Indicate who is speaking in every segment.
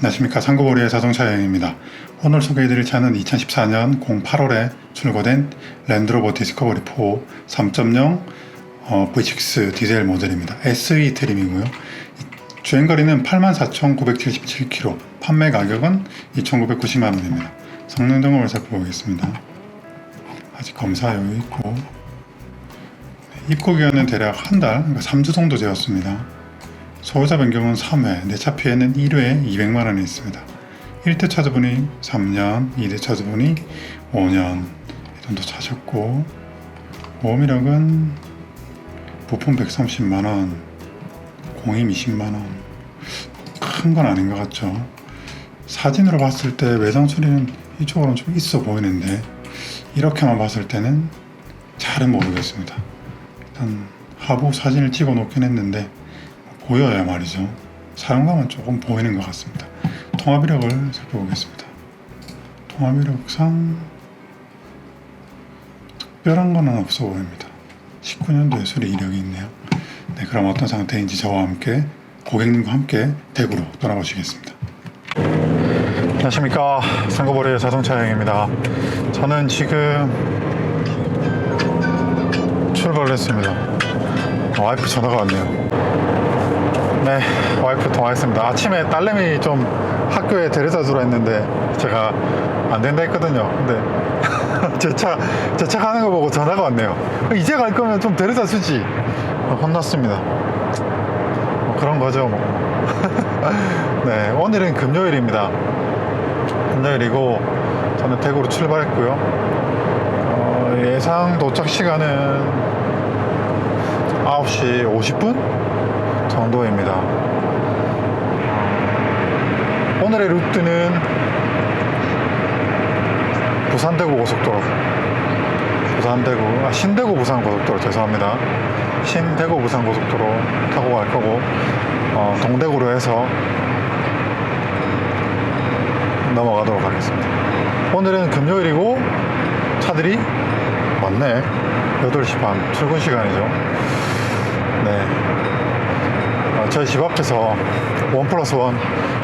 Speaker 1: 안녕하십니까 상고보리의 자동차 여행입니다. 오늘 소개해드릴 차는 2014년 08월에 출고된 랜드로버 디스커버리 4 3.0 어, V6 디젤 모델입니다. SE 트림이고요. 이 주행거리는 84,977km, 판매 가격은 2,990만 원입니다. 성능 점검을 살펴보겠습니다. 아직 검사 여유 있고 네, 입고 기한은 대략 한 달, 그러니까 3주 정도 되었습니다. 소유자 변경은 3회, 내차 피해는 1회 200만 원이 있습니다. 1대 차주분이 3년, 2대 차주분이 5년 이 정도 차셨고 보험이력은 부품 130만 원, 공임 20만 원. 큰 건 아닌 것 같죠. 사진으로 봤을 때 외장 처리는 이쪽으로는 좀 있어 보이는데 이렇게만 봤을 때는 잘은 모르겠습니다. 일단 하부 사진을 찍어 놓긴 했는데 보여야 말이죠. 사용감은 조금 보이는 것 같습니다. 통합 이력을 살펴보겠습니다. 통합 이력상 특별한 건 없어 보입니다. 19년도에 수리 이력이 있네요. 네, 그럼 어떤 상태인지 저와 함께 고객님과 함께 대구로 떠나보시겠습니다. 안녕하십니까 상고보리의 자동차 여행입니다. 저는 지금 출발을 했습니다. 와이프 전화가 왔네요. 네, 와이프 통화했습니다. 아침에 딸내미 좀 학교에 데려다 주라 했는데 제가 안 된다 했거든요. 근데 제 차, 제 차 가는 거 보고 전화가 왔네요. 이제 갈 거면 좀 데려다 주지. 어, 혼났습니다. 뭐 그런 거죠, 뭐. 네, 오늘은 금요일입니다. 금요일이고 저는 대구로 출발했고요. 어, 예상 도착 시간은 9시 50분 정도입니다. 오늘의 루트는 부산대구 고속도로, 부산대구, 아, 신대구 부산 고속도로 죄송합니다. 신대구 부산 고속도로 타고 갈 거고 어, 동대구로 해서 넘어가도록 하겠습니다. 오늘은 금요일이고 차들이 많네. 8시 반 출근 시간이죠. 네. 어, 저희 집 앞에서 원 플러스 원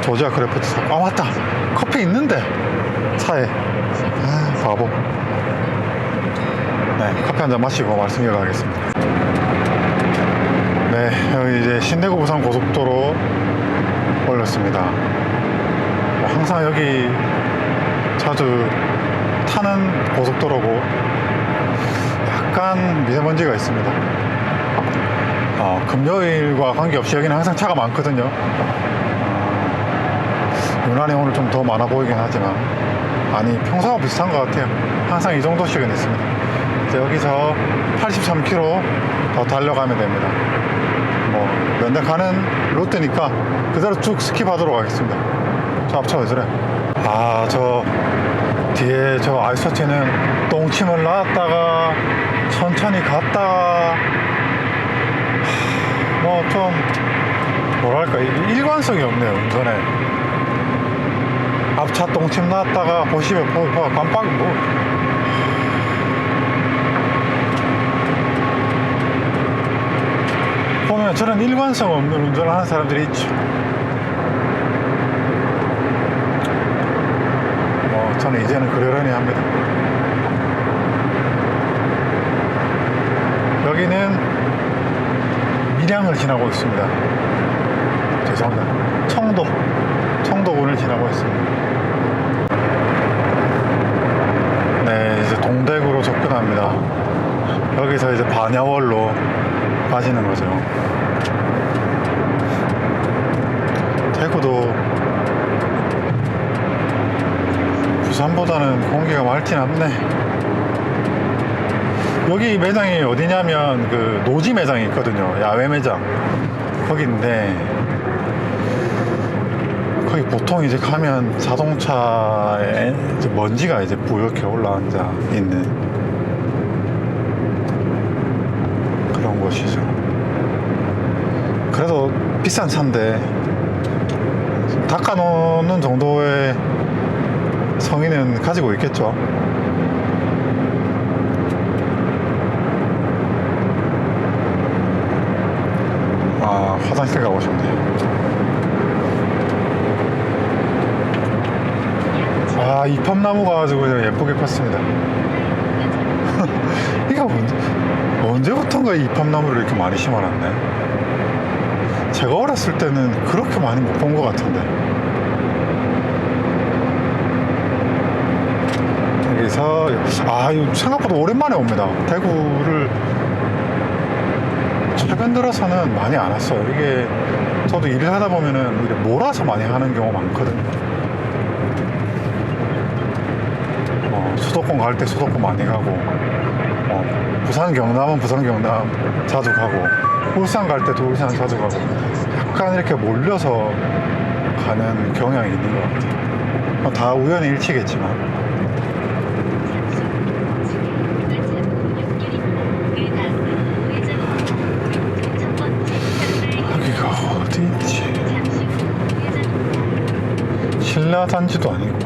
Speaker 1: 조지아 크래프트 사. 아 맞다. 커피 있는데 차에. 아 바보. 네, 커피 한 잔 마시고 말씀 이어가겠습니다. 네, 여기 이제 신대구 부산 고속도로 올렸습니다. 뭐 항상 여기 자주 타는 고속도로고 약간 미세먼지가 있습니다. 어, 금요일과 관계없이 여기는 항상 차가 많거든요. 어, 유난히 오늘 좀 더 많아 보이긴 하지만 아니 평소와 비슷한 것 같아요. 항상 이 정도씩은 있습니다. 이제 여기서 83km 더 달려가면 됩니다. 뭐 면대 가는 루트니까 그대로 쭉 스킵하도록 하겠습니다. 저 앞차 왜 저래? 아, 저 뒤에 저 아이서티는 똥침을 놨다가 천천히 갔다가 뭐 좀 뭐랄까 이- 일관성이 없네요 운전에 앞차 똥침 놨다가 보시면 뭐, 뭐 깜빡 뭐 보면 저런 일관성 없는 운전을 하는 사람들이 있죠 뭐 저는 이제는 그러려니 합니다. 여기는 밀양을 지나고 있습니다. 죄송합니다. 청도, 청도군을 지나고 있습니다. 네, 이제 동대구로 접근합니다. 여기서 이제 반야월로 빠지는 거죠. 대구도 부산보다는 공기가 맑진 않네. 여기 매장이 어디냐면 그 노지 매장이 있거든요. 야외 매장. 거기인데 거기 보통 이제 가면 자동차에 이제 먼지가 이제 뿌옇게 올라앉아 있는 그런 곳이죠. 그래도 비싼 차인데 닦아놓는 정도의 성인은 가지고 있겠죠. 아, 화장실 가고 싶네. 아, 이팝나무가 아주 그냥 예쁘게 폈습니다. 이거 언제, 언제부턴가 이팝나무를 이렇게 많이 심어놨네. 제가 어렸을 때는 그렇게 많이 못 본 것 같은데. 여기서, 아, 생각보다 오랜만에 옵니다. 대구를 최근 들어서는 많이 안 왔어요. 이게 저도 일을 하다 보면은 몰아서 많이 하는 경우가 많거든요. 어, 수도권 갈 때 수도권 많이 가고, 어, 부산 경남은 부산 경남 자주 가고, 울산 갈 때도 울산 자주 가고, 약간 이렇게 몰려서 가는 경향이 있는 것 같아요. 뭐다 우연히 일치겠지만. 여기가 어디지? 신라 단지도 아니고.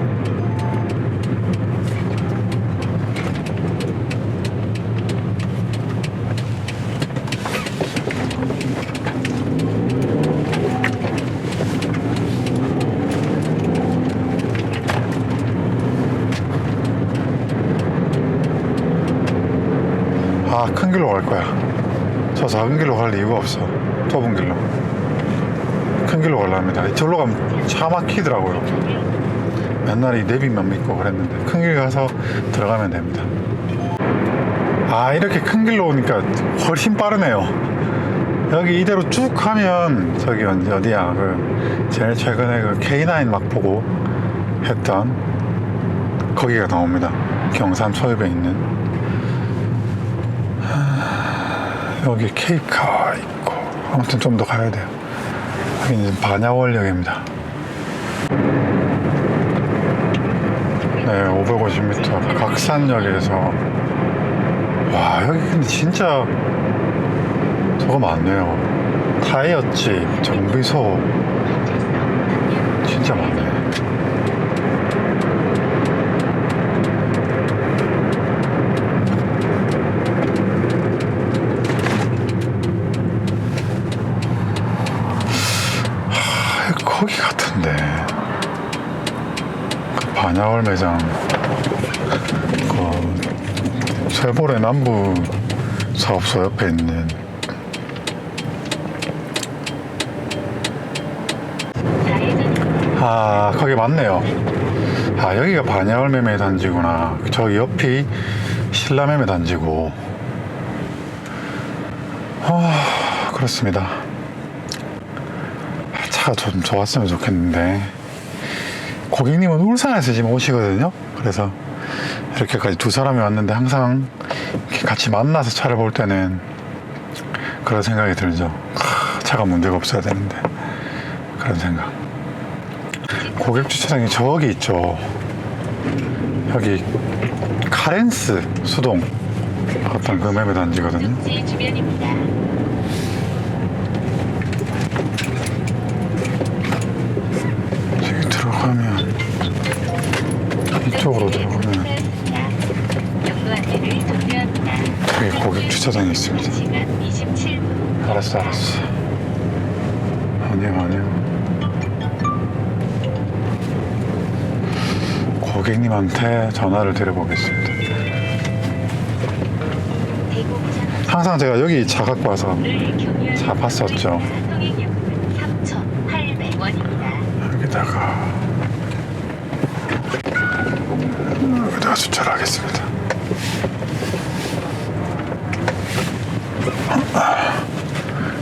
Speaker 1: 아, 큰 길로 갈 거야. 저 작은 길로 갈 이유가 없어. 좁은 길로. 큰 길로 가려합니다. 저로 가면 차 막히더라고요. 옛날에 이 내비만 믿고 그랬는데 큰 길 가서 들어가면 됩니다. 아 이렇게 큰 길로 오니까 훨씬 빠르네요. 여기 이대로 쭉 하면 저기 어디야 그 제일 최근에 그 K9 막 보고 했던 거기가 나옵니다. 경산 초입에 있는 하, 여기 케이카 있고 아무튼 좀 더 가야 돼요. 여기는 반야월역입니다. 네, 550m 각산역에서 와 여기 근데 진짜 저거 많네요. 타이어집, 정비소 진짜 많네. 하, 거기 같은데. 그 반야월 매장 그 세보레 남부 사업소 옆에 있는 아 거기 맞네요. 아 여기가 반야월 매매 단지구나. 저 옆이 신라 매매 단지고. 아 그렇습니다 차가 좀 좋았으면 좋겠는데 고객님은 울산에서 지금 오시거든요. 그래서 이렇게까지 두 사람이 왔는데 항상 같이 만나서 차를 볼 때는 그런 생각이 들죠. 하, 차가 문제가 없어야 되는데 그런 생각. 고객 주차장이 저기 있죠. 여기 카렌스 수동 어떤 그 매매 단지거든요. 고객님한테 전화를 드려보겠습니다. 항상 제가 여기 차 갖고 와서 차 봤었죠.
Speaker 2: 통행료는 3,800원입니다.
Speaker 1: 여기다가 여기다가 주차를 하겠습니다.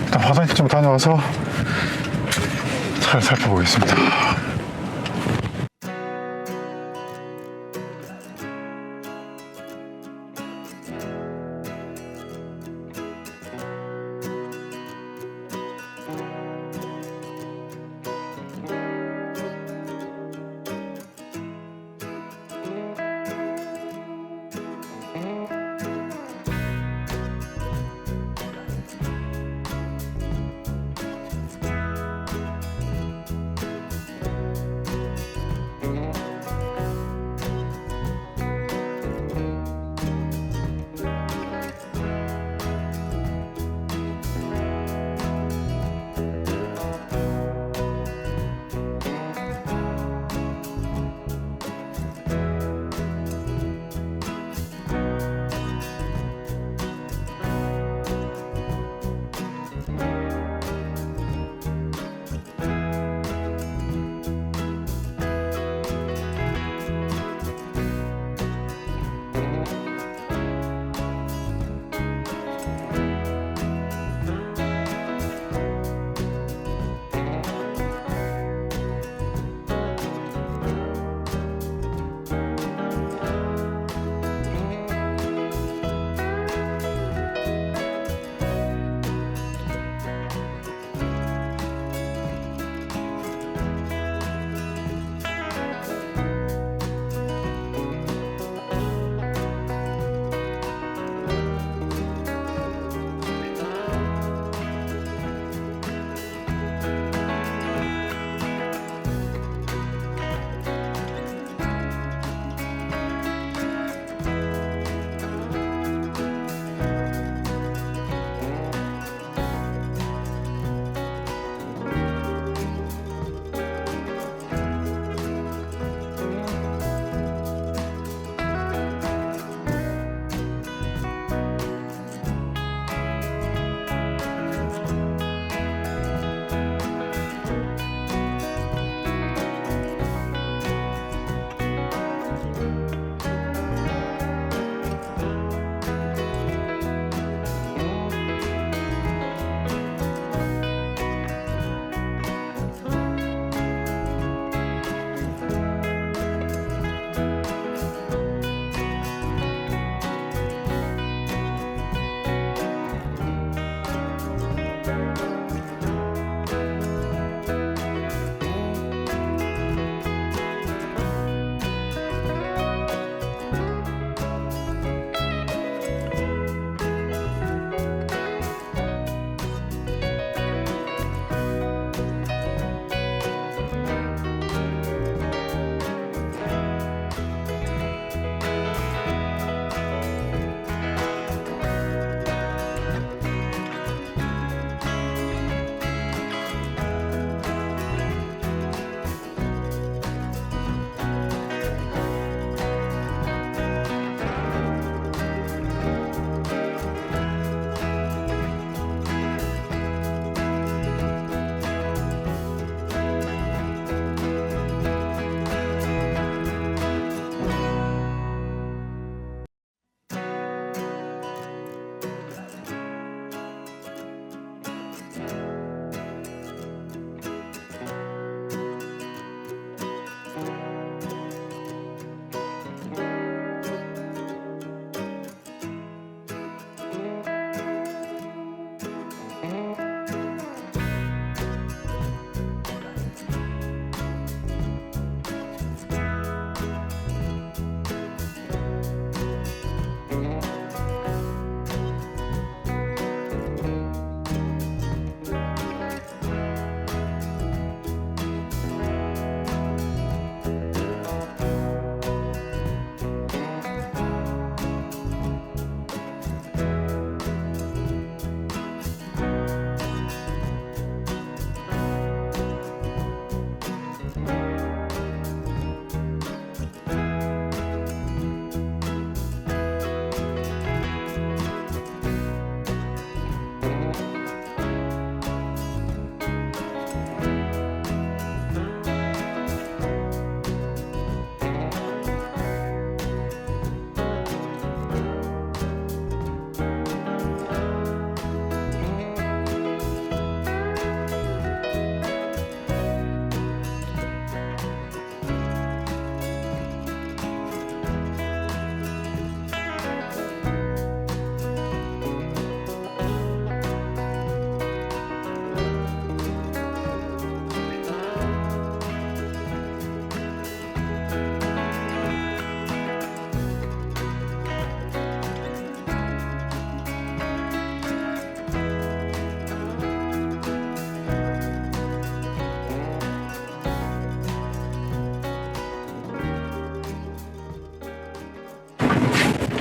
Speaker 1: 일단 화장실 좀 다녀와서 차를 살펴보겠습니다.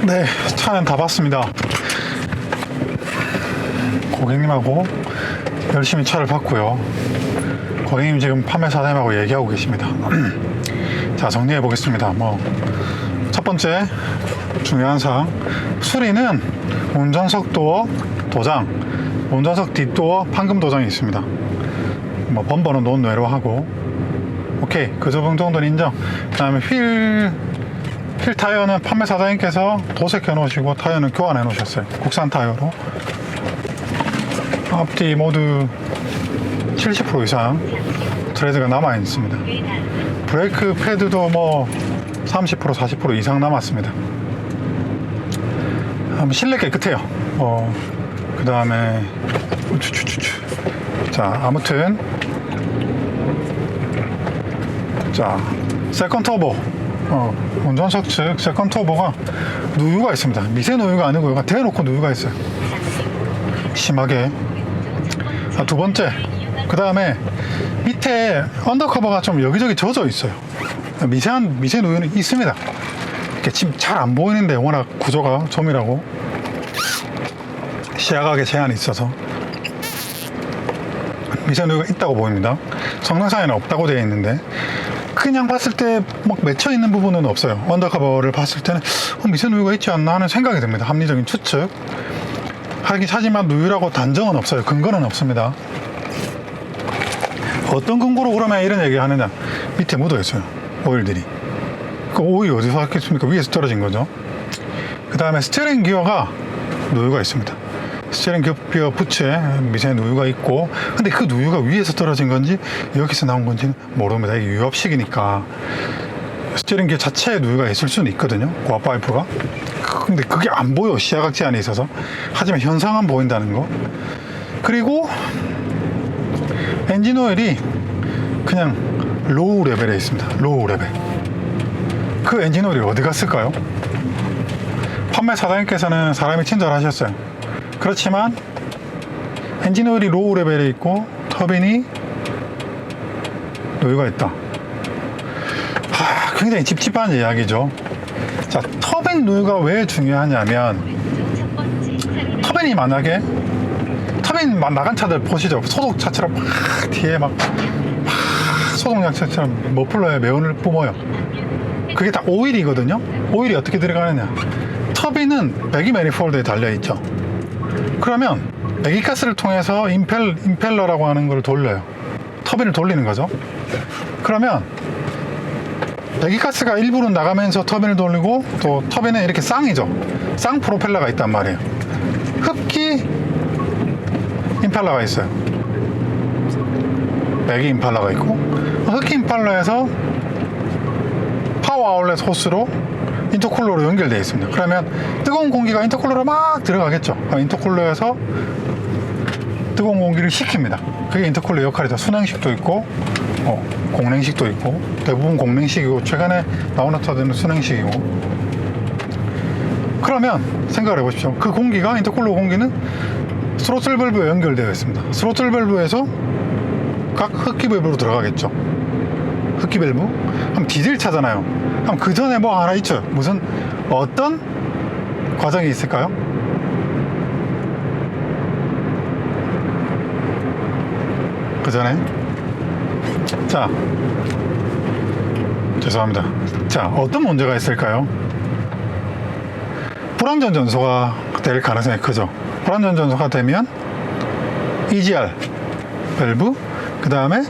Speaker 1: 네, 차는 다 봤습니다. 고객님하고 열심히 차를 봤고요. 고객님 지금 판매 사장님하고 얘기하고 계십니다. 자, 정리해 보겠습니다. 뭐, 첫 번째 중요한 사항. 수리는 운전석 도어 도장, 운전석 뒷도어 판금 도장이 있습니다. 뭐, 범버는 논외로 하고, 오케이. 그 정도는 인정. 그 다음에 휠, 휠 타이어는 판매 사장님께서 도색해 놓으시고 타이어는 교환해 놓으셨어요. 국산 타이어로. 앞뒤 모두 70% 이상 트레드가 남아 있습니다. 브레이크 패드도 뭐 30% 40% 이상 남았습니다. 음, 실내 깨끗해요. 어, 그 다음에 자 아무튼 자 세컨 터보 어, 운전석 측 세컨 터보가 누유가 있습니다. 미세 누유가 아니고 여기가 대놓고 누유가 있어요. 심하게. 아, 두 번째. 그 다음에 밑에 언더커버가 좀 여기저기 젖어 있어요. 미세한 미세 누유는 있습니다. 이렇게 지금 잘 안 보이는데 워낙 구조가 점이라고. 시야각에 제한이 있어서. 미세 누유가 있다고 보입니다. 성능상에는 없다고 되어 있는데 그냥 봤을 때 막 맺혀 있는 부분은 없어요 언더커버를 봤을 때는 어, 미세 누유가 있지 않나 하는 생각이 듭니다 합리적인 추측 하긴 하지만 누유라고 단정은 없어요. 근거는 없습니다. 어떤 근거로 그러면 이런 얘기 하느냐? 밑에 묻어 있어요. 오일들이. 그 오일이 어디서 왔겠습니까? 위에서 떨어진 거죠. 그 다음에 스티어링 기어가 누유가 있습니다. 스티어링 기어 부츠에 미세 누유가 있고, 근데 그 누유가 위에서 떨어진 건지 여기서 나온 건지는 모릅니다. 이게 유압식이니까. 스티어링 기어 자체에 누유가 있을 수는 있거든요. 고압 파이프가. 근데 그게 안 보여. 시야각 제한이 있어서. 하지만 현상은 보인다는 거. 그리고 엔진 오일이 그냥 로우 레벨에 있습니다. 로우 레벨. 그 엔진 오일이 어디 갔을까요? 판매 사장님께서는 사람이 친절하셨어요. 그렇지만 엔진 오일이 로우 레벨에 있고 터빈이 여유가 있다. 하, 굉장히 찝찝한 이야기죠. 자, 터빈 누유가 왜 중요하냐면 터빈이 만약에 터빈 막 나간 차들 보시죠. 소독 차처럼 막 뒤에 막, 막 소독약 차처럼 머플러에 매운을 뿜어요. 그게 다 오일이거든요. 오일이 어떻게 들어가느냐. 터빈은 배기 매니폴드에 달려있죠 그러면 배기가스를 통해서 임펠, 임펠러라고 하는 걸 돌려요. 터빈을 돌리는 거죠. 그러면 배기가스가 일부는 나가면서 터빈을 돌리고 또 터빈은 이렇게 쌍이죠. 쌍 프로펠러가 있단 말이에요. 흡기 임팔라가 있어요. 배기 임팔라가 있고 흡기 임팔라에서 파워 아울렛 호스로 인터쿨러로 연결되어 있습니다. 그러면 뜨거운 공기가 인터쿨러로 막 들어가겠죠. 인터쿨러에서 뜨거운 공기를 식힙니다. 그게 인터쿨러 역할이죠. 순행식도 있고 어, 공냉식도 있고 대부분 공냉식이고 최근에 나오는 차들은 순행식이고 그러면 생각을 해보십시오. 그 공기가 인터쿨러 공기는 스로틀 밸브에 연결되어 있습니다. 스로틀 밸브에서 각 흡기 밸브로 들어가겠죠. 흡기 밸브? 그럼 디젤 차잖아요. 그럼 그 전에 뭐 하나 있죠. 무슨 어떤 과정이 있을까요? 그 전에 자 죄송합니다. 자 어떤 문제가 있을까요? 불안전 전소가 될 가능성이 크죠. 불안전 전소가 되면 EGR 밸브 그 다음에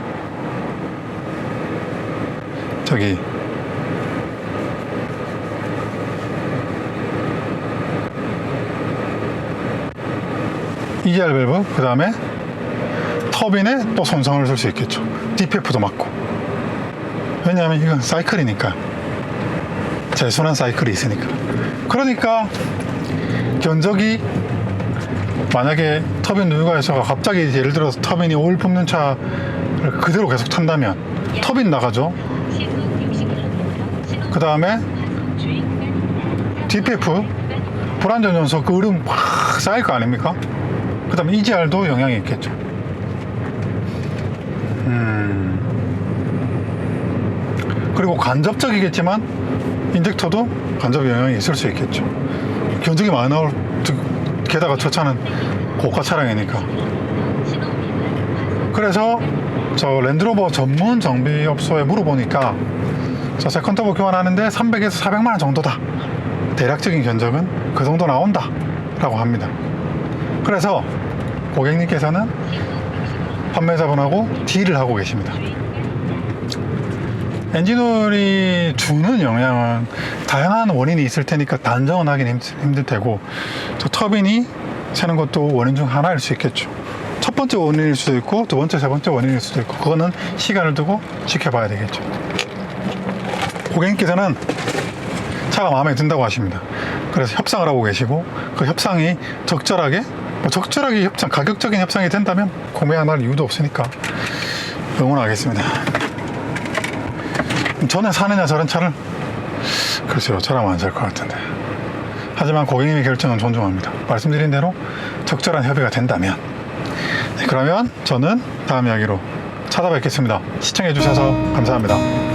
Speaker 1: 저기 EGR 밸브 그 다음에 터빈에 또 손상을 줄 수 있겠죠. DPF도 맞고. 왜냐하면 이건 사이클이니까. 재순환 사이클이 있으니까. 그러니까 견적이 만약에 터빈 누유가에서가 갑자기 예를 들어서 터빈이 오일 뿜는 차를 그대로 계속 탄다면 터빈 나가죠.
Speaker 2: 시속 60km 신호
Speaker 1: 그 다음에. DPF 불안전 연소 그 으름 확 쌓일 거 아닙니까? 그 다음에 EGR도 영향이 있겠죠 음 그리고 간접적이겠지만 인젝터도 간접 영향이 있을 수 있겠죠 견적이 많이 나올 즉, 게다가 저 차는 고가 차량이니까 그래서 저 랜드로버 전문 정비 업소에 물어보니까 저 세컨터보 교환하는데 300에서 400만 원 정도다 대략적인 견적은 그 정도 나온다 라고 합니다 그래서 고객님께서는 판매자분하고 딜을 하고 계십니다 엔진오일이 주는 영향은 다양한 원인이 있을 테니까 단정은 하긴 힘- 힘들 테고 저 터빈이 새는 것도 원인 중 하나일 수 있겠죠. 첫 번째 원인일 수도 있고 두 번째, 세 번째 원인일 수도 있고 그거는 시간을 두고 지켜봐야 되겠죠. 고객님께서는 차가 마음에 든다고 하십니다. 그래서 협상을 하고 계시고 그 협상이 적절하게 뭐 적절하게 협상 가격적인 협상이 된다면 구매 안 할 이유도 없으니까 응원하겠습니다. 전에 사느냐 저런 차를 글쎄요 저라면 안 살 것 같은데. 하지만 고객님의 결정은 존중합니다. 말씀드린 대로 적절한 협의가 된다면. 네, 그러면 저는 다음 이야기로 찾아뵙겠습니다. 시청해 주셔서 감사합니다